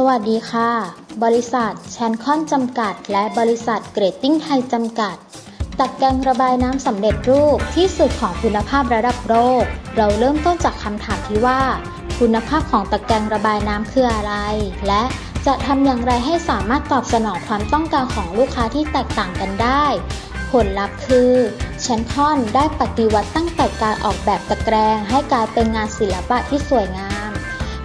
สวัสดีค่ะ บริษัทแชนคอนจำกัด และบริษัทเกรดติ้งไทยจำกัด ตักแกงระบายน้ำสำเร็จรูปที่สุดของคุณภาพระดับโลก เราเริ่มต้นจากคำถามที่ว่า คุณภาพของตะแกรงระบายน้ำคืออะไร และจะทำอย่างไรให้สามารถตอบสนองความต้องการของลูกค้าที่แตกต่างกันได้ ผลลัพธ์คือแชนคอนได้ปฏิวัติตั้งแต่การออกแบบตะแกรงให้กลายเป็นงานศิลปะที่สวยงาม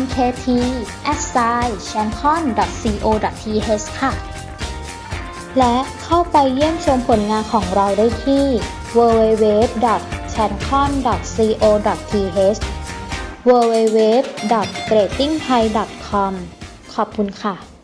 mkt at s i c h a m p o n co th ค่ะ และเข้าไปเยี่ยมชมผลงานของเราได้ที่ www chancon co th www gradingthai com ขอบคุณค่ะ